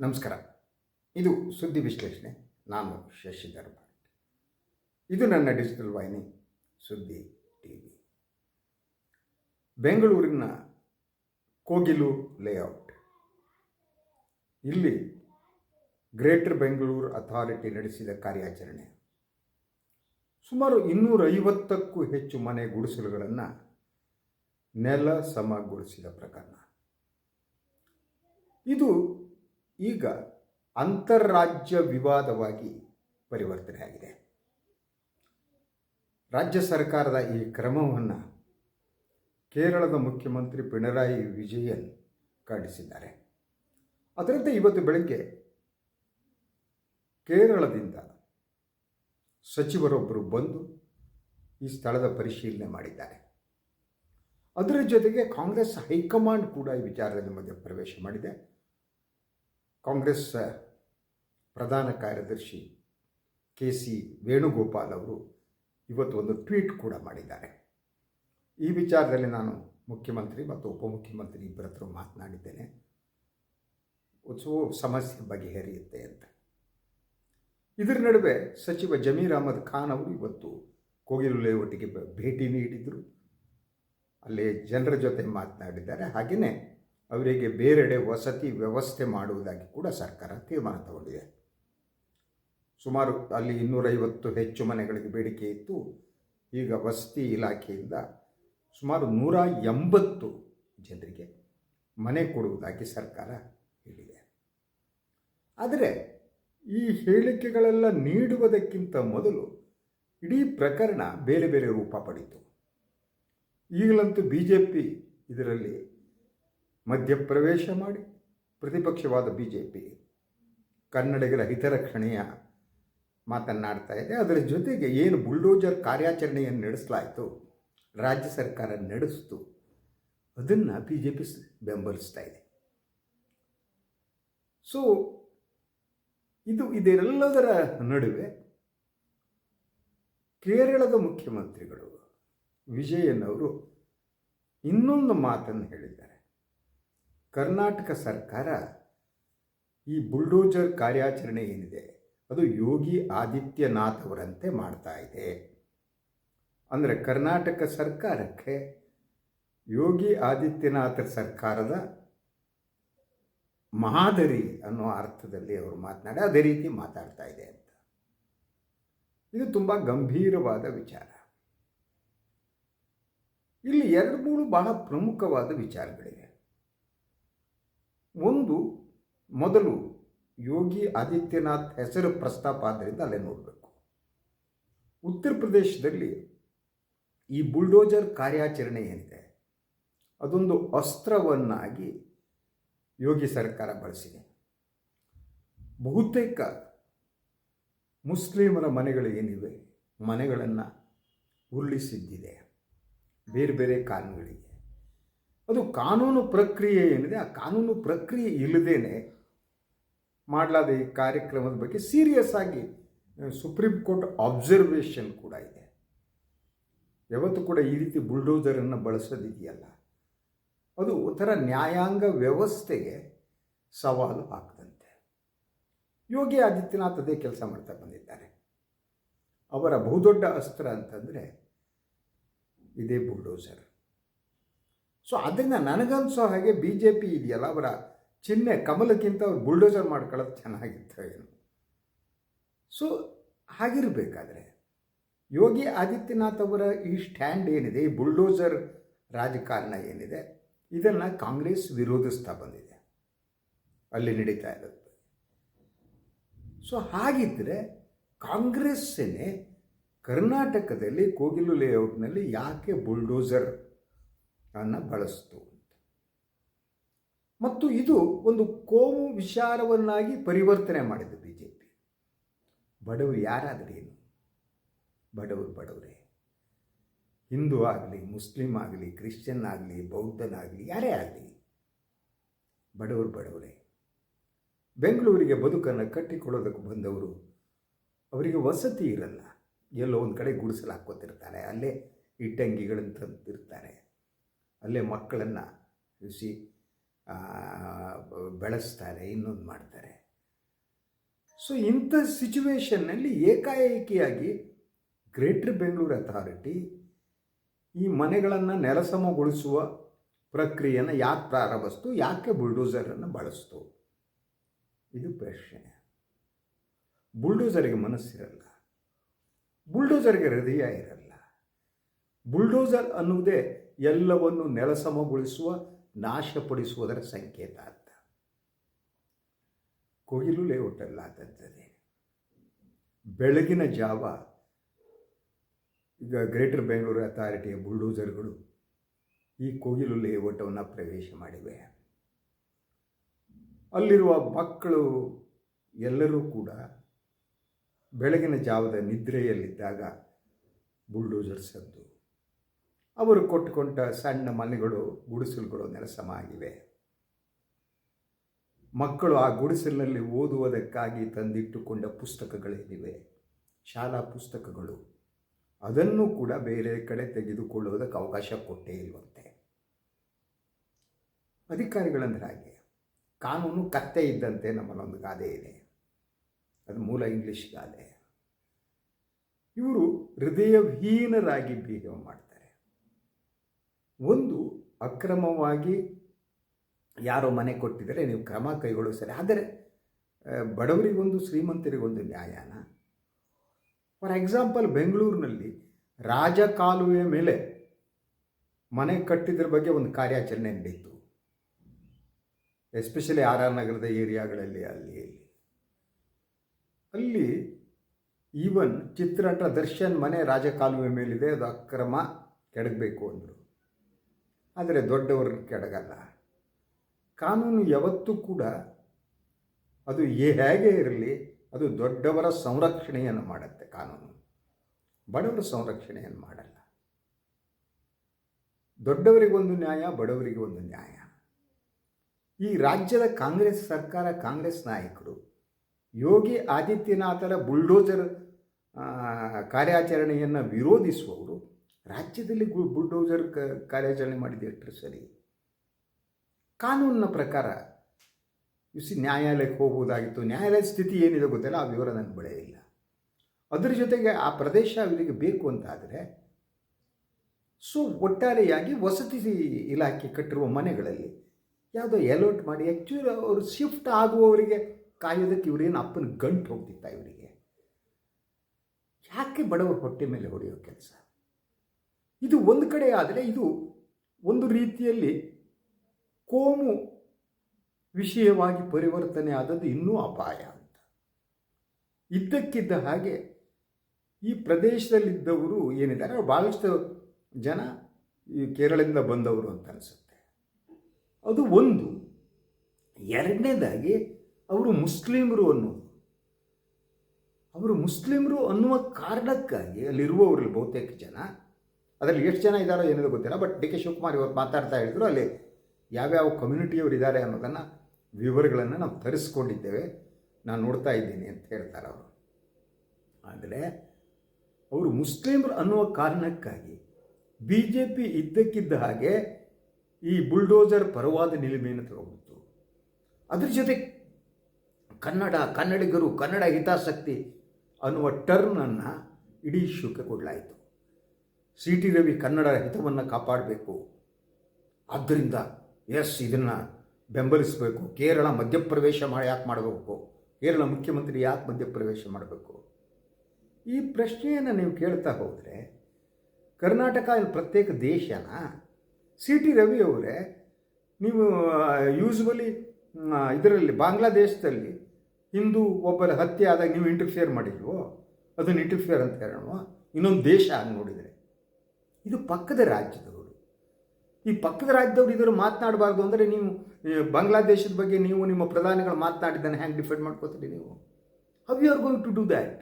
ನಮಸ್ಕಾರ. ಇದು ಸುದ್ದಿ ವಿಶ್ಲೇಷಣೆ. ನಾನು ಶಶಿಧರ್ ಭಟ್. ಇದು ನನ್ನ ಡಿಜಿಟಲ್ ವಾಹಿನಿ, ಸುದ್ದಿ ಟಿ ವಿ ಬೆಂಗಳೂರಿನ ಕೋಗಿಲು ಲೇಔಟ್. ಇಲ್ಲಿ ಗ್ರೇಟರ್ ಬೆಂಗಳೂರು ಅಥಾರಿಟಿ ನಡೆಸಿದ ಕಾರ್ಯಾಚರಣೆ. ಸುಮಾರು ಇನ್ನೂರೈವತ್ತಕ್ಕೂ ಹೆಚ್ಚು ಮನೆ ಗುಡಿಸಲುಗಳನ್ನು ನೆಲ ಸಮಗೊಳಿಸಿದ ಪ್ರಕರಣ. ಇದು ಈಗ ಅಂತರರಾಜ್ಯ ವಿವಾದವಾಗಿ ಪರಿವರ್ತನೆಯಾಗಿದೆ ರಾಜ್ಯ ಸರ್ಕಾರದ ಈ ಕ್ರಮವನ್ನು ಕೇರಳದ ಮುಖ್ಯಮಂತ್ರಿ ಪಿಣರಾಯಿ ವಿಜಯನ್ ಖಂಡಿಸಿದ್ದಾರೆ. ಅದರಂತೆ ಇವತ್ತು ಬೆಳಗ್ಗೆ ಕೇರಳದಿಂದ ಸಚಿವರೊಬ್ಬರು ಬಂದು ಈ ಸ್ಥಳದ ಪರಿಶೀಲನೆ ಮಾಡಿದ್ದಾರೆ. ಅದರ ಜೊತೆಗೆ ಕಾಂಗ್ರೆಸ್ ಹೈಕಮಾಂಡ್ ಕೂಡ ಈ ವಿಚಾರದಲ್ಲಿ ಮಧ್ಯೆ ಪ್ರವೇಶ ಮಾಡಿದೆ. ಕಾಂಗ್ರೆಸ್ ಪ್ರಧಾನ ಕಾರ್ಯದರ್ಶಿ ಕೆ ಸಿ ವೇಣುಗೋಪಾಲ್ ಅವರು ಇವತ್ತು ಒಂದು ಟ್ವೀಟ್ ಕೂಡ ಮಾಡಿದ್ದಾರೆ. ಈ ವಿಚಾರದಲ್ಲಿ ನಾನು ಮುಖ್ಯಮಂತ್ರಿ ಮತ್ತು ಉಪಮುಖ್ಯಮಂತ್ರಿ ಇಬ್ಬರ ಹತ್ರ ಮಾತನಾಡಿದ್ದೇನೆ. ಸೊ ಸಮಸ್ಯೆ ಬಗೆಹರಿಯುತ್ತೆ ಅಂತ. ಇದರ ನಡುವೆ ಸಚಿವ ಜಮೀರ್ ಅಹಮದ್ ಖಾನ್ ಅವರು ಇವತ್ತು ಕೋಗಿಲು ಲೇಔಟಿಗೆ ಭೇಟಿ ನೀಡಿದರು. ಅಲ್ಲಿ ಜನರ ಜೊತೆ ಮಾತನಾಡಿದ್ದಾರೆ. ಹಾಗೆಯೇ ಅವರಿಗೆ ಬೇರೆಡೆ ವಸತಿ ವ್ಯವಸ್ಥೆ ಮಾಡುವುದಾಗಿ ಕೂಡ ಸರ್ಕಾರ ತೀರ್ಮಾನ ತಗೊಂಡಿದೆ. ಸುಮಾರು ಅಲ್ಲಿ ಇನ್ನೂರೈವತ್ತು ಹೆಚ್ಚು ಮನೆಗಳಿಗೆ ಬೇಡಿಕೆ ಇತ್ತು. ಈಗ ವಸತಿ ಇಲಾಖೆಯಿಂದ ಸುಮಾರು ನೂರ ಎಂಬತ್ತು ಜನರಿಗೆ ಮನೆ ಕೊಡುವುದಾಗಿ ಸರ್ಕಾರ ಹೇಳಿದೆ. ಆದರೆ ಈ ಹೇಳಿಕೆಗಳೆಲ್ಲ ನೀಡುವುದಕ್ಕಿಂತ ಮೊದಲು ಇಡೀ ಪ್ರಕರಣ ಬೇರೆ ಬೇರೆ ರೂಪ ಪಡೀತು. ಈಗಲಂತೂ ಬಿ ಜೆ ಪಿ ಇದರಲ್ಲಿ ಮಧ್ಯಪ್ರವೇಶ ಮಾಡಿ ಪ್ರತಿಪಕ್ಷವಾದ ಬಿ ಜೆ ಪಿ ಕನ್ನಡಿಗರ ಹಿತರಕ್ಷಣೆಯ ಮಾತನ್ನಾಡ್ತಾ ಇದೆ. ಅದರ ಜೊತೆಗೆ ಏನು ಬುಲ್ಡೋಜರ್ ಕಾರ್ಯಾಚರಣೆಯನ್ನು ನಡೆಸಲಾಯಿತು, ರಾಜ್ಯ ಸರ್ಕಾರ ನಡೆಸಿತು, ಅದನ್ನು ಬಿ ಜೆ ಪಿ ಬೆಂಬಲಿಸ್ತಾ ಇದೆ. ಸೊ ಇದು ಇದೆಲ್ಲದರ ನಡುವೆ ಕೇರಳದ ಮುಖ್ಯಮಂತ್ರಿಗಳು ವಿಜಯನ್ ಅವರು ಇನ್ನೊಂದು ಮಾತನ್ನು ಹೇಳಿದ್ದಾರೆ. ಕರ್ನಾಟಕ ಸರ್ಕಾರ ಈ ಬುಲ್ಡೋಜರ್ ಕಾರ್ಯಾಚರಣೆ ಏನಿದೆ, ಅದು ಯೋಗಿ ಆದಿತ್ಯನಾಥ್ ಅವರಂತೆ ಮಾಡ್ತಾ ಇದೆ. ಅಂದರೆ ಕರ್ನಾಟಕ ಸರ್ಕಾರಕ್ಕೆ ಯೋಗಿ ಆದಿತ್ಯನಾಥ ಸರ್ಕಾರದ ಮಹಾದರಿ ಅನ್ನೋ ಅರ್ಥದಲ್ಲಿ ಅವರು ಮಾತನಾಡಿ, ಅದೇ ರೀತಿ ಮಾತಾಡ್ತಾ ಇದೆ ಅಂತ. ಇದು ತುಂಬ ಗಂಭೀರವಾದ ವಿಚಾರ. ಇಲ್ಲಿ ಎರಡು ಮೂರು ಬಹಳ ಪ್ರಮುಖವಾದ ವಿಚಾರಗಳಿವೆ. ಒಂದು ಮೊದಲು ಯೋಗಿ ಆದಿತ್ಯನಾಥ್ ಹೆಸರು ಪ್ರಸ್ತಾಪ ಆದ್ದರಿಂದ ಅಲ್ಲೇ ನೋಡಬೇಕು. ಉತ್ತರ ಪ್ರದೇಶದಲ್ಲಿ ಈ ಬುಲ್ಡೋಜರ್ ಕಾರ್ಯಾಚರಣೆ ಏನಿದೆ? ಅದೊಂದು ಅಸ್ತ್ರವನ್ನಾಗಿ ಯೋಗಿ ಸರ್ಕಾರ ಬಳಸಿದೆ. ಬಹುತೇಕ ಮುಸ್ಲಿಮರ ಮನೆಗಳು ಏನಿವೆ? ಮನೆಗಳನ್ನು ಉರುಳಿಸಿದ್ದಿದೆ. ಬೇರೆ ಬೇರೆ ಕಾರಣಗಳಿಗೆ ಅದು ಕಾನೂನು ಪ್ರಕ್ರಿಯೆ ಏನಿದೆ, ಆ ಕಾನೂನು ಪ್ರಕ್ರಿಯೆ ಇಲ್ಲದೇನೆ ಮಾಡಲಾದ ಈ ಕಾರ್ಯಕ್ರಮದ ಬಗ್ಗೆ ಸೀರಿಯಸ್ ಆಗಿ ಸುಪ್ರೀಂ ಕೋರ್ಟ್ ಅಬ್ಸರ್ವೇಷನ್ ಕೂಡ ಇದೆ. ಯಾವತ್ತು ಕೂಡ ಈ ರೀತಿ ಬುಲ್ಡೋಸರನ್ನು ಬಳಸೋದಿದೆಯಲ್ಲ. ಅದು ಒಂಥರ ನ್ಯಾಯಾಂಗ ವ್ಯವಸ್ಥೆಗೆ ಸವಾಲು ಹಾಕದಂತೆ. ಯೋಗಿ ಆದಿತ್ಯನಾಥ್ ಅದೇ ಕೆಲಸ ಮಾಡ್ತಾ ಬಂದಿದ್ದಾರೆ. ಅವರ ಬಹುದೊಡ್ಡ ಅಸ್ತ್ರ ಅಂತಂದರೆ ಇದೇ ಬುಲ್ಡೋಸರ್ ಸೊ ಅದನ್ನು ನನಗನ್ಸೋ ಹಾಗೆ ಬಿ ಜೆ ಪಿ ಇದೆಯಲ್ಲ, ಅವರ ಚಿಹ್ನೆ ಕಮಲಕ್ಕಿಂತ ಅವ್ರು ಬುಲ್ಡೋಸರ್ ಮಾಡ್ಕೊಳ್ಳೋದು ಚೆನ್ನಾಗಿತ್ತು ಏನು. ಸೊ ಹಾಗಿರಬೇಕಾದ್ರೆ, ಯೋಗಿ ಆದಿತ್ಯನಾಥ್ ಅವರ ಈ ಸ್ಟ್ಯಾಂಡ್ ಏನಿದೆ, ಈ ಬುಲ್ಡೋಸರ್ ರಾಜಕಾರಣ ಏನಿದೆ, ಇದನ್ನು ಕಾಂಗ್ರೆಸ್ ವಿರೋಧಿಸ್ತಾ ಬಂದಿದೆ. ಅಲ್ಲಿ ನಡೀತಾ ಇರೋದು. ಸೊ ಹಾಗಿದ್ದರೆ ಕಾಂಗ್ರೆಸ್ಸೇ ಕರ್ನಾಟಕದಲ್ಲಿ ಕೋಗಿಲು ಲೇಔಟ್ನಲ್ಲಿ ಯಾಕೆ ಬುಲ್ಡೋಸರ್ ಅನ್ನು ಬಳಸ್ತು ಮತ್ತು ಇದು ಒಂದು ಕೋಮು ವಿಚಾರವನ್ನಾಗಿ ಪರಿವರ್ತನೆ ಮಾಡಿದೆ ಬಿ ಜೆ ಪಿ ಬಡವರು ಯಾರಾದರೇನು ಬಡವರು ಬಡವರೇ. ಹಿಂದೂ ಆಗಲಿ, ಮುಸ್ಲಿಂ ಆಗಲಿ, ಕ್ರಿಶ್ಚಿಯನ್ ಆಗಲಿ ಬೌದ್ಧನಾಗಲಿ ಯಾರೇ ಆಗಲಿ, ಬಡವರು ಬಡವರೇ. ಬೆಂಗಳೂರಿಗೆ ಬದುಕನ್ನು ಕಟ್ಟಿಕೊಳ್ಳೋದಕ್ಕೆ ಬಂದವರು, ಅವರಿಗೆ ವಸತಿ ಇರಲ್ಲ. ಎಲ್ಲೋ ಒಂದು ಕಡೆ ಗುಡಿಸಲು ಹಾಕ್ಕೋತಿರ್ತಾರೆ, ಅಲ್ಲೇ ಇಟ್ಟಂಗಿಗಳನ್ನು ತಂದಿರ್ತಾರೆ. ಅಲ್ಲೇ ಮಕ್ಕಳನ್ನು ಇರಿಸಿ ಬೆಳೆಸ್ತಾರೆ, ಇನ್ನೊಂದು ಮಾಡ್ತಾರೆ. ಸೊ ಇಂಥ ಸಿಚುವೇಷನ್ನಲ್ಲಿ ಏಕಾಏಕಿಯಾಗಿ ಗ್ರೇಟರ್ ಬೆಂಗಳೂರು ಅಥಾರಿಟಿ ಈ ಮನೆಗಳನ್ನು ನೆಲಸಮಗೊಳಿಸುವ ಪ್ರಕ್ರಿಯೆಯನ್ನು ಯಾಕೆ ಪ್ರಾರಂಭಿಸ್ತು, ಯಾಕೆ ಬುಲ್ಡೋಸರನ್ನು ಬಳಸ್ತು? ಇದು ಪ್ರಶ್ನೆ. ಬುಲ್ಡೋಸರಿಗೆ ಮನಸ್ಸಿರಲ್ಲ. ಬುಲ್ಡೋಸರ್ಗೆ ಹೃದಯ ಇರಲ್ಲ. ಬುಲ್ಡೋಸರ್ ಅನ್ನುವುದೇ ಎಲ್ಲವನ್ನು ನೆಲಸಮಗೊಳಿಸುವ, ನಾಶಪಡಿಸುವುದರ ಸಂಕೇತ ಅಂತ. ಕೊಗಿಲು ಲೇಔಟಲ್ಲ ಆದದ್ದೇ ಬೆಳಗಿನ ಜಾವ ಈಗ ಗ್ರೇಟರ್ ಬೆಂಗಳೂರು ಅಥಾರಿಟಿಯ ಬುಲ್ಡೋಸರ್ಗಳು ಈ ಕೋಗಿಲು ಲೇಔಟವನ್ನು ಪ್ರವೇಶ ಮಾಡಿವೆ. ಅಲ್ಲಿರುವ ಮಕ್ಕಳು ಎಲ್ಲರೂ ಕೂಡ ಬೆಳಗಿನ ಜಾವದ ನಿದ್ರೆಯಲ್ಲಿದ್ದಾಗ ಬುಲ್ಡೋಸರ್ ಸದ್ದು ಅವರು ಕೊಟ್ಟುಕೊಂಡ ಸಣ್ಣ ಮನೆಗಳು ಗುಡಿಸಲುಗಳು ನೆಲಸಮಾಗಿವೆ. ಮಕ್ಕಳು ಆ ಗುಡಿಸಲಿನಲ್ಲಿ ಓದುವುದಕ್ಕಾಗಿ ತಂದಿಟ್ಟುಕೊಂಡ ಪುಸ್ತಕಗಳೇನಿವೆ ಶಾಲಾ ಪುಸ್ತಕಗಳು. ಅದನ್ನು ಕೂಡ ಬೇರೆ ಕಡೆ ತೆಗೆದುಕೊಳ್ಳುವುದಕ್ಕೆ ಅವಕಾಶ ಕೊಟ್ಟೇ ಇಲ್ವಂತೆ. ಅಧಿಕಾರಿಗಳಂದ್ರೆ ಹಾಗೆ. ಕಾನೂನು ಕತ್ತೆ ಇದ್ದಂತೆ ನಮ್ಮಲ್ಲೊಂದು ಗಾದೆ ಇದೆ. ಅದು ಮೂಲ ಇಂಗ್ಲಿಷ್ ಗಾದೆ. ಇವರು ಹೃದಯಹೀನರಾಗಿ ಬಿಹೇವ್ ಮಾಡ್ತಾರೆ. ಒಂದು ಅಕ್ರಮವಾಗಿ ಯಾರೋ ಮನೆ ಕೊಟ್ಟಿದ್ದರೆ, ನೀವು ಕ್ರಮ ಕೈಗೊಳ್ಳೋ ಸರಿ. ಆದರೆ ಬಡವರಿಗೊಂದು, ಶ್ರೀಮಂತರಿಗೊಂದು ನ್ಯಾಯನ. ಫಾರ್ ಎಕ್ಸಾಂಪಲ್, ಬೆಂಗಳೂರಿನಲ್ಲಿ ರಾಜಕಾಲುವೆ ಮೇಲೆ ಮನೆ ಕಟ್ಟಿದ್ರ ಬಗ್ಗೆ ಒಂದು ಕಾರ್ಯಾಚರಣೆ ನಡೀತು. ಎಸ್ಪೆಷಲಿ ಆರ್ ಆರ್ ನಗರದ ಏರಿಯಾಗಳಲ್ಲಿ, ಅಲ್ಲಿ ಅಲ್ಲಿ ಈವನ್ ಚಿತ್ರನಟ ದರ್ಶನ್ ಮನೆ ರಾಜಕಾಲುವೆ ಮೇಲಿದೆ, ಅದು ಅಕ್ರಮ, ಕೆಡಗಬೇಕು ಅಂದರು. ಆದರೆ ದೊಡ್ಡವರು ಕೆಡಗಲ್ಲ. ಕಾನೂನು ಯಾವತ್ತೂ ಕೂಡ ಅದು ಹೇಗೆ ಇರಲಿ, ಅದು ದೊಡ್ಡವರ ಸಂರಕ್ಷಣೆಯನ್ನು ಮಾಡುತ್ತೆ ಕಾನೂನು. ಬಡವರ ಸಂರಕ್ಷಣೆಯನ್ನು ಮಾಡಲ್ಲ. ದೊಡ್ಡವರಿಗೊಂದು ನ್ಯಾಯ, ಬಡವರಿಗೆ ಒಂದು ನ್ಯಾಯ. ಈ ರಾಜ್ಯದ ಕಾಂಗ್ರೆಸ್ ಸರ್ಕಾರ, ಕಾಂಗ್ರೆಸ್ ನಾಯಕರು ಯೋಗಿ ಆದಿತ್ಯನಾಥರ ಬುಲ್ಡೋಜರ್ ಕಾರ್ಯಾಚರಣೆಯನ್ನು ವಿರೋಧಿಸುವವರು ರಾಜ್ಯದಲ್ಲಿ ಬುಲ್ಡೋಜರ್ ಕ, ಕಾರ್ಯಾಚರಣೆ ಮಾಡಿದ ಎಷ್ಟು ಸರಿ ಕಾನೂನಿನ ಪ್ರಕಾರ ಸಿ ನ್ಯಾಯಾಲಯಕ್ಕೆ ಹೋಗ್ಬೋದಾಗಿತ್ತು ನ್ಯಾಯಾಲಯದ ಸ್ಥಿತಿ ಏನಿದೆ ಗೊತ್ತಿಲ್ಲ, ಆ ವಿವರ ನನಗೆ ಬಳೆ ಅದರ ಜೊತೆಗೆ ಆ ಪ್ರದೇಶ ಅವರಿಗೆ ಬೇಕು ಅಂತಾದರೆ ಸೊ ಒಟ್ಟಾರೆಯಾಗಿ ವಸತಿ ಇಲಾಖೆ ಕಟ್ಟಿರುವ ಮನೆಗಳಲ್ಲಿ ಯಾವುದೋ ಎಲೋಟ್ ಮಾಡಿ ಆ್ಯಕ್ಚುಲಿ ಅವರು ಶಿಫ್ಟ್ ಆಗುವವರಿಗೆ ಕಾಯೋದಕ್ಕೆ ಇವರೇನು ಅಪ್ಪನ ಗಂಟು ಹೋಗ್ತಿತ್ತ ಇವರಿಗೆ? ಯಾಕೆ ಬಡವರ ಹೊಟ್ಟೆ ಮೇಲೆ ಹೊಡೆಯೋ ಕೆಲಸ? ಇದು ಒಂದು ಕಡೆ ಆದರೆ ಇದು ಒಂದು ರೀತಿಯಲ್ಲಿ ಕೋಮು ವಿಷಯವಾಗಿ ಪರಿವರ್ತನೆ ಆದದ್ದು ಇನ್ನೂ ಅಪಾಯ ಅಂತ. ಇದ್ದಕ್ಕಿದ್ದ ಹಾಗೆ ಈ ಪ್ರದೇಶದಲ್ಲಿದ್ದವರು ಏನಿದ್ದಾರೆ? ಭಾಳಷ್ಟು ಜನ ಈ ಕೇರಳದಿಂದ ಬಂದವರು ಅಂತ ಅನಿಸುತ್ತೆ. ಅದು ಒಂದು. ಎರಡನೇದಾಗಿ ಅವರು ಮುಸ್ಲಿಮರು ಅನ್ನೋದು. ಅವರು ಮುಸ್ಲಿಮರು ಅನ್ನುವ ಕಾರಣಕ್ಕಾಗಿ ಅಲ್ಲಿರುವವರಲ್ಲಿ ಬಹುತೇಕ ಜನ ಅದರಲ್ಲಿ ಎಷ್ಟು ಜನ ಇದ್ದಾರೋ ಏನಿದೆ ಗೊತ್ತಿಲ್ಲ ಬಟ್ ಡಿ ಕೆ ಶಿವಕುಮಾರ್ ಇವರು ಮಾತಾಡ್ತಾ ಹೇಳಿದ್ರು ಅಲ್ಲಿ ಯಾವ್ಯಾವ ಕಮ್ಯುನಿಟಿಯವರು ಇದ್ದಾರೆ ಅನ್ನೋದನ್ನು ವಿವರಗಳನ್ನು ನಾವು ತರಿಸ್ಕೊಂಡಿದ್ದೇವೆ. ನಾನು ನೋಡ್ತಾ ಇದ್ದೀನಿ ಅಂತ ಹೇಳ್ತಾರೆ ಅವರು. ಆದರೆ ಅವರು ಮುಸ್ಲಿಮರು ಅನ್ನುವ ಕಾರಣಕ್ಕಾಗಿ ಬಿ ಜೆ ಪಿ ಇದ್ದಕ್ಕಿದ್ದ ಹಾಗೆ ಈ ಬುಲ್ಡೋಜರ್ ಪರವಾದ ನಿಲುಮೆಯನ್ನು ತಗೊಂಡಿತ್ತು ಅದ್ರ ಜೊತೆ ಕನ್ನಡ, ಕನ್ನಡಿಗರು, ಕನ್ನಡ ಹಿತಾಸಕ್ತಿ ಅನ್ನುವ ಟರ್ನನ್ನು ಇಡೀ ಶುಲ್ಕ ಕೊಡಲಾಯಿತು. ಸಿ ಟಿ ರವಿ ಕನ್ನಡ ಹಿತವನ್ನು ಕಾಪಾಡಬೇಕು. ಆದ್ದರಿಂದ ಎಸ್ ಇದನ್ನು ಬೆಂಬಲಿಸಬೇಕು. ಕೇರಳ ಮಧ್ಯಪ್ರವೇಶ ಮಾಡಿ ಯಾಕೆ ಮಾಡಬೇಕು? ಕೇರಳ ಮುಖ್ಯಮಂತ್ರಿ ಯಾಕೆ ಮಧ್ಯಪ್ರವೇಶ ಮಾಡಬೇಕು? ಈ ಪ್ರಶ್ನೆಯನ್ನು ನೀವು ಕೇಳ್ತಾ ಹೋದರೆ, ಕರ್ನಾಟಕ ಪ್ರತ್ಯೇಕ ದೇಶನ ಸಿ ಟಿ ರವಿ ಅವರೇ ನೀವು ಯೂಸ್ವಲಿ ಇದರಲ್ಲಿ ಬಾಂಗ್ಲಾದೇಶದಲ್ಲಿ ಹಿಂದೂ ಒಬ್ಬರ ಹತ್ಯೆ ಆದಾಗ ನೀವು ಇಂಟರ್ಫಿಯರ್ ಮಾಡಿಲ್ವೋ? ಅದನ್ನು ಇಂಟರ್ಫಿಯರ್ ಅಂತ ಹೇಳೋಣ ಇನ್ನೊಂದು ದೇಶ ಆಗಿ ನೋಡಿದರೆ ಇದು ಪಕ್ಕದ ರಾಜ್ಯದವರು. ಈ ಪಕ್ಕದ ರಾಜ್ಯದವರು ಇದ್ರ ಮಾತನಾಡಬಾರ್ದು ಅಂದರೆ ನೀವು ಬಾಂಗ್ಲಾದೇಶದ ಬಗ್ಗೆ ನೀವು ನಿಮ್ಮ ಪ್ರಧಾನಿಗಳು ಮಾತನಾಡಿದ್ದನ್ನು ಹ್ಯಾಂಗೆ ಡಿಫೆಂಡ್ ಮಾಡ್ಕೋತೀರಿ ನೀವು? How you are going to do that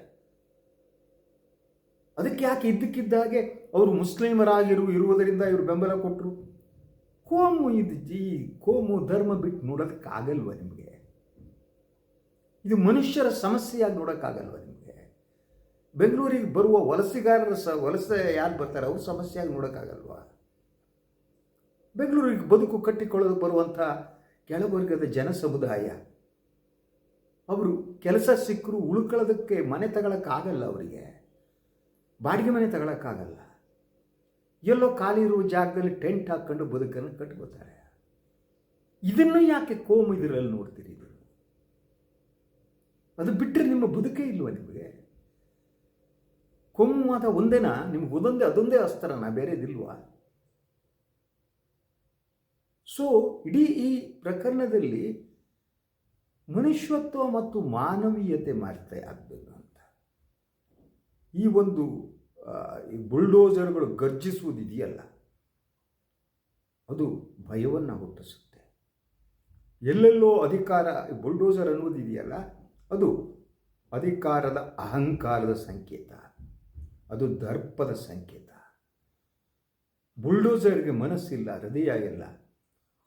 ಅದಕ್ಕೆ ಯಾಕೆ ಇದ್ದಕ್ಕಿದ್ದ ಹಾಗೆ ಅವರು ಮುಸ್ಲಿಮರಾಗಿರು, ಇರುವುದರಿಂದ ಇವರು ಬೆಂಬಲ ಕೊಟ್ಟರು ಕೋಮು ಇದು ಜೀ, ಕೋಮು ಧರ್ಮ ಬಿಟ್ಟು ನೋಡೋದಕ್ಕಾಗಲ್ವ ನಿಮಗೆ? ಇದು ಮನುಷ್ಯರ ಸಮಸ್ಯೆಯಾಗಿ ನೋಡೋಕ್ಕಾಗಲ್ವ ಬೆಂಗಳೂರಿಗೆ ಬರುವ ವಲಸೆಗಾರರ ಸ, ವಲಸೆ ಯಾರು ಬರ್ತಾರೆ ಅವ್ರ ಸಮಸ್ಯೆಯಾಗಿ ನೋಡೋಕ್ಕಾಗಲ್ವಾ? ಬೆಂಗಳೂರಿಗೆ ಬದುಕು ಕಟ್ಟಿಕೊಳ್ಳಲು ಬರುವಂಥ ಕೆಳವರ್ಗದ ಜನ ಸಮುದಾಯ ಅವರು ಕೆಲಸ ಸಿಕ್ಕರು ಉಳ್ಕೊಳ್ಳೋದಕ್ಕೆ ಮನೆ ತಗೊಳಕ್ಕಾಗಲ್ಲ ಅವರಿಗೆ. ಬಾಡಿಗೆ ಮನೆ ತಗೊಳಕ್ಕಾಗಲ್ಲ. ಎಲ್ಲೋ ಖಾಲಿ ಇರುವ ಜಾಗದಲ್ಲಿ ಟೆಂಟ್ ಹಾಕ್ಕೊಂಡು ಬದುಕನ್ನು ಕಟ್ಕೋತಾರೆ ಇದನ್ನು ಯಾಕೆ ಕೋಮ್ ಇದರಲ್ಲಿ ನೋಡ್ತೀರಿ ಅದು ಬಿಟ್ಟರೆ ನಿಮ್ಮ ಬದುಕೇ ಇಲ್ವಾ ನಿಮಗೆ? ಕೋಮುವಾದ ಒಂದೇನಾ ನಿಮ್ಗೆ ಒಂದೊಂದೇ, ಅದೊಂದೇ ಅಸ್ತ್ರನ ಬೇರೆದಿಲ್ವಾ? ಸೊ ಇಡೀ ಈ ಪ್ರಕರಣದಲ್ಲಿ ಮನುಷ್ಯತ್ವ ಮತ್ತು ಮಾನವೀಯತೆ ಮಾರ್ತೆ ಆಗಬೇಕು ಅಂತ. ಈ ಒಂದು ಈ ಬುಲ್ಡೋಸರ್ಗಳು ಗರ್ಜಿಸುವುದಿದೆಯಲ್ಲ, ಅದು ಭಯವನ್ನು ಹುಟ್ಟಿಸುತ್ತೆ. ಎಲ್ಲೆಲ್ಲೋ ಅಧಿಕಾರ ಬುಲ್ಡೋಸರ್ ಅನ್ನೋದಿದೆಯಲ್ಲ ಅದು ಅಧಿಕಾರದ ಅಹಂಕಾರದ ಸಂಕೇತ. ಅದು ದರ್ಪದ ಸಂಕೇತ. ಬುಲ್ಡೋಸರ್ಗೆ ಮನಸ್ಸಿಲ್ಲ ಹೃದಯ ಇಲ್ಲ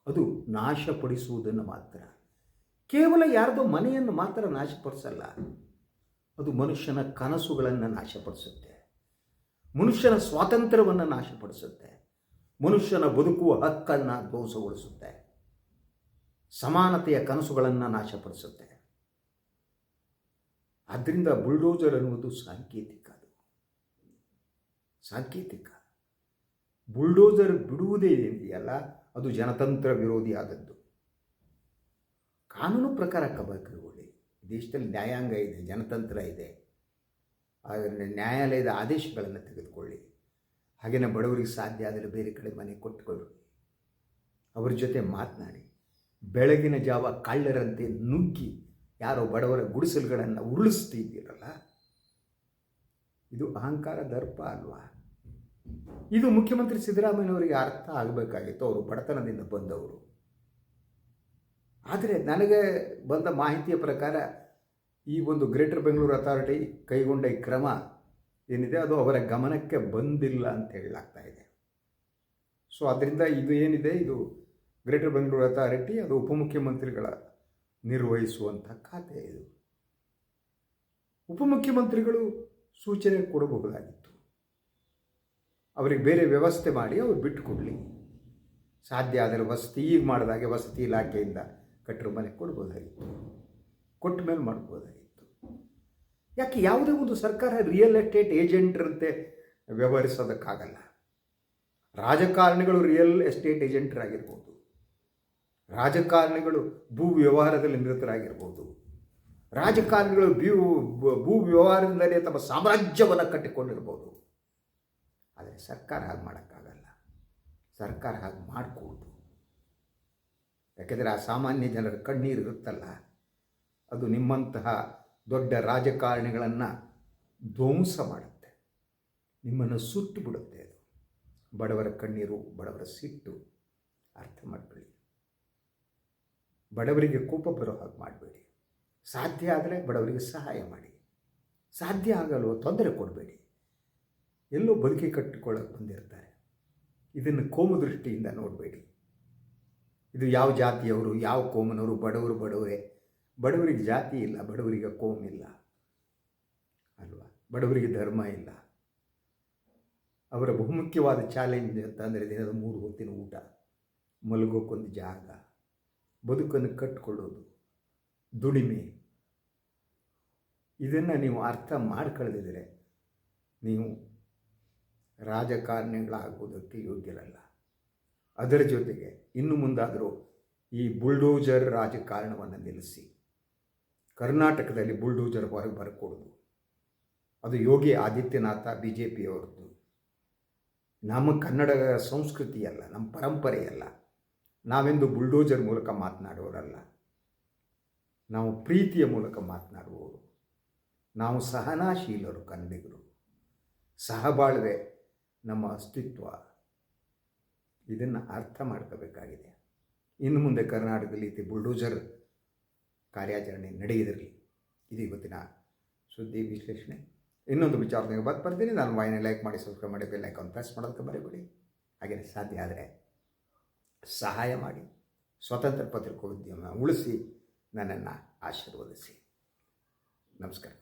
ಅದು ನಾಶಪಡಿಸುವುದನ್ನು ಮಾತ್ರ. ಕೇವಲ ಯಾರದೋ ಮನೆಯನ್ನು ಮಾತ್ರ ನಾಶಪಡಿಸಲ್ಲ. ಅದು ಮನುಷ್ಯನ ಕನಸುಗಳನ್ನು ನಾಶಪಡಿಸುತ್ತೆ. ಮನುಷ್ಯನ ಸ್ವಾತಂತ್ರ್ಯವನ್ನು ನಾಶಪಡಿಸುತ್ತೆ. ಮನುಷ್ಯನ ಬದುಕುವ ಹಕ್ಕನ್ನು ಧ್ವಂಸಗೊಳಿಸುತ್ತೆ. ಸಮಾನತೆಯ ಕನಸುಗಳನ್ನು ನಾಶಪಡಿಸುತ್ತೆ. ಆದ್ದರಿಂದ ಬುಲ್ಡೋಜರ್ ಅನ್ನುವುದು ಸಾಂಕೇತಿಕ. ಸಾಂಕೇತಿಕ. ಬುಲ್ಡೋಸರ್ ಬಿಡುವುದೇ ಇದೆಯಲ್ಲ, ಅದು ಜನತಂತ್ರ ವಿರೋಧಿ ಆದದ್ದು. ಕಾನೂನು ಪ್ರಕಾರ ಕಬಕಗೊಳ್ಳಿ ದೇಶದಲ್ಲಿ ನ್ಯಾಯಾಂಗ ಇದೆ, ಜನತಂತ್ರ ಇದೆ. ಆದರೆ ನ್ಯಾಯಾಲಯದ ಆದೇಶಗಳನ್ನು ತೆಗೆದುಕೊಳ್ಳಿ. ಹಾಗೆಯೇ ಬಡವರಿಗೆ ಸಾಧ್ಯ ಆದರೆ ಬೇರೆ ಕಡೆ ಮನೆ ಕೊಟ್ಟುಕೊಳ್ಳಿ. ಅವ್ರ ಜೊತೆ ಮಾತನಾಡಿ. ಬೆಳಗಿನ ಜಾವ ಕಳ್ಳರಂತೆ ನುಗ್ಗಿ ಯಾರೋ ಬಡವರ ಗುಡಿಸಲುಗಳನ್ನು ಉರುಳಿಸ್ತಿದ್ದೀರಲ್ಲ? ಇದು ಅಹಂಕಾರ ದರ್ಪ ಅಲ್ವಾ? ಇದು ಮುಖ್ಯಮಂತ್ರಿ ಸಿದ್ದರಾಮಯ್ಯನವರಿಗೆ ಅರ್ಥ ಆಗಬೇಕಾಗಿತ್ತು. ಅವರು ಬಡತನದಿಂದ ಬಂದವರು. ಆದರೆ ನನಗೆ ಬಂದ ಮಾಹಿತಿಯ ಪ್ರಕಾರ ಈ ಒಂದು ಗ್ರೇಟರ್ ಬೆಂಗಳೂರು ಅಥಾರಿಟಿ ಕೈಗೊಂಡ ಈ ಕ್ರಮ ಏನಿದೆ, ಅದು ಅವರ ಗಮನಕ್ಕೆ ಬಂದಿಲ್ಲ ಅಂತ ಹೇಳಲಾಗ್ತಾ ಇದೆ. ಸೊ ಅದರಿಂದ ಇದು ಏನಿದೆ, ಇದು ಗ್ರೇಟರ್ ಬೆಂಗಳೂರು ಅಥಾರಿಟಿ, ಅದು ಉಪಮುಖ್ಯಮಂತ್ರಿಗಳ ನಿರ್ವಹಿಸುವಂಥ ಖಾತೆ ಇದು. ಉಪಮುಖ್ಯಮಂತ್ರಿಗಳು ಸೂಚನೆ ಕೊಡಬಹುದಾಗಿತ್ತು. ಅವರಿಗೆ ಬೇರೆ ವ್ಯವಸ್ಥೆ ಮಾಡಿ ಅವ್ರು ಬಿಟ್ಟುಕೊಡ್ಲಿ. ಸಾಧ್ಯ ಆದರೆ ವಸತಿ, ಈಗ ಮಾಡಿದಾಗೆ ವಸತಿ ಇಲಾಖೆಯಿಂದ ಕಟ್ಟರು ಮನೆ ಕೊಡ್ಬೋದಾಗಿತ್ತು. ಕೊಟ್ಟ ಮೇಲೆ ಮಾಡ್ಬೋದಾಗಿತ್ತು. ಯಾಕೆ ಯಾವುದೇ ಒಂದು ಸರ್ಕಾರ ರಿಯಲ್ ಎಸ್ಟೇಟ್ ಏಜೆಂಟ್ರಂತೆ ವ್ಯವಹರಿಸೋದಕ್ಕಾಗಲ್ಲ. ರಾಜಕಾರಣಿಗಳು ರಿಯಲ್ ಎಸ್ಟೇಟ್ ಏಜೆಂಟ್ರಾಗಿರ್ಬೋದು ರಾಜಕಾರಣಿಗಳು ಭೂ ವ್ಯವಹಾರದಲ್ಲಿ ನಿರತರಾಗಿರ್ಬೋದು. ರಾಜಕಾರಣಿಗಳು ಭೂ ಭೂ ವ್ಯವಹಾರದಿಂದಲೇ ತಮ್ಮ ಸಾಮ್ರಾಜ್ಯವನ್ನು ಕಟ್ಟಿಕೊಂಡಿರ್ಬೋದು. ಆದರೆ ಸರ್ಕಾರ ಹಾಗೆ ಮಾಡೋಕ್ಕಾಗಲ್ಲ. ಸರ್ಕಾರ ಹಾಗೆ ಮಾಡಿಕೊಡ್ದು ಯಾಕೆಂದರೆ ಆ ಸಾಮಾನ್ಯ ಜನರ ಕಣ್ಣೀರು ಇರುತ್ತಲ್ಲ, ಅದು ನಿಮ್ಮಂತಹ ದೊಡ್ಡ ರಾಜಕಾರಣಿಗಳನ್ನು ಧ್ವಂಸ ಮಾಡುತ್ತೆ. ನಿಮ್ಮನ್ನು ಸುಟ್ಟು ಬಿಡುತ್ತೆ ಅದು. ಬಡವರ ಕಣ್ಣೀರು, ಬಡವರ ಸಿಟ್ಟು, ಅರ್ಥ ಮಾಡಬೇಡಿ ಬಡವರಿಗೆ ಕೋಪ ಬರೋ ಹಾಗೆ ಮಾಡಬೇಡಿ. ಸಾಧ್ಯ ಆದರೆ ಬಡವರಿಗೆ ಸಹಾಯ ಮಾಡಿ. ಸಾಧ್ಯ ಆಗಲ್ವೋ ತೊಂದರೆ ಕೊಡಬೇಡಿ. ಎಲ್ಲೋ ಬದುಕಿ ಕಟ್ಟಿಕೊಳ್ಳೋಕೆ ಬಂದಿರ್ತಾರೆ. ಇದನ್ನು ಕೋಮು ದೃಷ್ಟಿಯಿಂದ ನೋಡಬೇಡಿ. ಇದು ಯಾವ ಜಾತಿಯವರು, ಯಾವ ಕೋಮನವರು, ಬಡವರು, ಬಡವರೇ? ಬಡವರಿಗೆ ಜಾತಿ ಇಲ್ಲ, ಬಡವರಿಗೆ ಕೋಮಿಲ್ಲ ಅಲ್ವಾ? ಬಡವರಿಗೆ ಧರ್ಮ ಇಲ್ಲ. ಅವರ ಬಹುಮುಖ್ಯವಾದ ಚಾಲೆಂಜ್ ಅಂತಂದರೆ ದಿನದ ಮೂರು ಹೊತ್ತಿನ ಊಟ, ಮಲಗೋಕ್ಕೊಂದು ಜಾಗ, ಬದುಕನ್ನು ಕಟ್ಟಿಕೊಳ್ಳೋದು, ದುಡಿಮೆ. ಇದನ್ನು ನೀವು ಅರ್ಥ ಮಾಡ್ಕೊಳ್ಳದಿದ್ದರೆ ನೀವು ರಾಜಕಾರಣಿಗಳಾಗುವುದಕ್ಕೆ ಯೋಗ್ಯರಲ್ಲ. ಅದರ ಜೊತೆಗೆ ಇನ್ನು ಮುಂದಾದರೂ ಈ ಬುಲ್ಡೋಜರ್ ರಾಜಕಾರಣವನ್ನು ನಿಲ್ಲಿಸಿ ಕರ್ನಾಟಕದಲ್ಲಿ ಬುಲ್ಡೋಜರ್ ಹೊರಗೆ ಬರಕೂಡದು. ಅದು ಯೋಗಿ ಆದಿತ್ಯನಾಥ ಬಿ ಜೆ ಪಿಯವರದ್ದು ನಮ್ಮ ಕನ್ನಡ ಸಂಸ್ಕೃತಿಯಲ್ಲ ನಮ್ಮ ಪರಂಪರೆಯಲ್ಲ ನಾವೆಂದು ಬುಲ್ಡೋಜರ್ ಮೂಲಕ ಮಾತನಾಡುವವರಲ್ಲ. ನಾವು ಪ್ರೀತಿಯ ಮೂಲಕ ಮಾತನಾಡುವವರು. ನಾವು ಸಹನಾಶೀಲರು ಕನ್ನಡಿಗರು. ಸಹಬಾಳ್ವೆ ನಮ್ಮ ಅಸ್ತಿತ್ವ ಇದನ್ನು ಅರ್ಥ ಮಾಡ್ಕೋಬೇಕಾಗಿದೆ. ಇನ್ನು ಮುಂದೆ ಕರ್ನಾಟಕದಲ್ಲಿ ಇತಿ ಬುಲ್ಡೋಜರ್ ಕಾರ್ಯಾಚರಣೆ ನಡೆಯದಿರಲಿ. ಇದು ಇವತ್ತಿನ ಸುದ್ದಿ ವಿಶ್ಲೇಷಣೆ. ಇನ್ನೊಂದು ವಿಚಾರದಾಗ ಬಂದು ಬರ್ತೀನಿ. ನಾನು ವಾಹಿನಿ ಲೈಕ್ ಮಾಡಿ ಸಬ್ಸ್ಕ್ರೈಬ್ ಮಾಡಿ ಬೆಲ್ ಐಕಾನ್ ಪ್ರೆಸ್ ಮಾಡೋದಕ್ಕೆ ಬರೀಬಿಡಿ ಹಾಗೆ ಸಾಧ್ಯ ಆದರೆ ಸಹಾಯ ಮಾಡಿ. ಸ್ವತಂತ್ರ ಪತ್ರಿಕೋದ್ಯಮ ಉಳಿಸಿ ನನ್ನನ್ನು ಆಶೀರ್ವದಿಸಿ. ನಮಸ್ಕಾರ.